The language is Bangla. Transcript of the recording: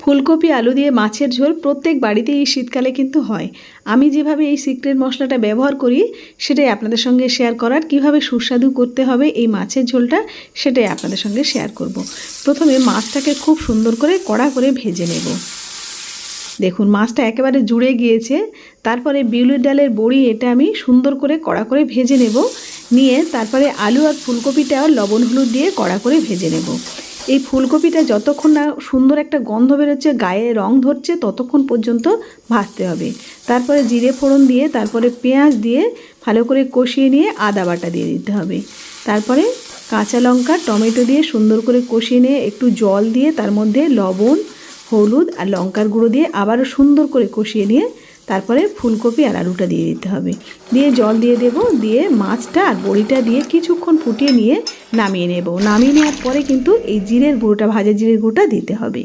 ফুলকপি, আলু দিয়ে মাছের ঝোল প্রত্যেক বাড়িতে এই শীতকালে কিন্তু হয়। আমি যেভাবে এই সিক্রেট মশলাটা ব্যবহার করি, সেটাই আপনাদের সঙ্গে শেয়ার করার, কীভাবে সুস্বাদু করতে হবে এই মাছের ঝোলটা, সেটাই আপনাদের সঙ্গে শেয়ার করব। প্রথমে মাছটাকে খুব সুন্দর করে কড়া করে ভেজে নেব। দেখুন, মাছটা একেবারে জুড়ে গিয়েছে। তারপরে বিউলির ডালের বড়ি এটা আমি সুন্দর করে কড়া করে ভেজে নেব। নিয়ে তারপরে আলু আর ফুলকপিটা লবণ হলুদ দিয়ে কড়া করে ভেজে নেব। এই ফুলকপিটা যতক্ষণ না সুন্দর একটা গন্ধ বেরোচ্ছে, গায়ে রং ধরছে, ততক্ষণ পর্যন্ত ভাজতে হবে। তারপরে জিরে ফোড়ন দিয়ে, তারপরে পেঁয়াজ দিয়ে ভালো করে কষিয়ে নিয়ে আদা বাটা দিয়ে দিতে হবে। তারপরে কাঁচা লঙ্কা, টমেটো দিয়ে সুন্দর করে কষিয়ে নিয়ে একটু জল দিয়ে, তার মধ্যে লবণ, হলুদ আর লঙ্কার গুঁড়ো দিয়ে আবারও সুন্দর করে কষিয়ে নিয়ে তারপরে ফুলকপি আর আলুটা দিয়ে দিতে হবে। দিয়ে জল দিয়ে দেব, দিয়ে মাছটা আর বড়িটা দিয়ে কিছুক্ষণ ফুটিয়ে নিয়ে নামিয়ে নেব। নামিয়ে নেওয়ার পরে কিন্তু এই জিরের গুঁড়োটা, ভাজা জিরের গুঁড়োটা দিতে হবে।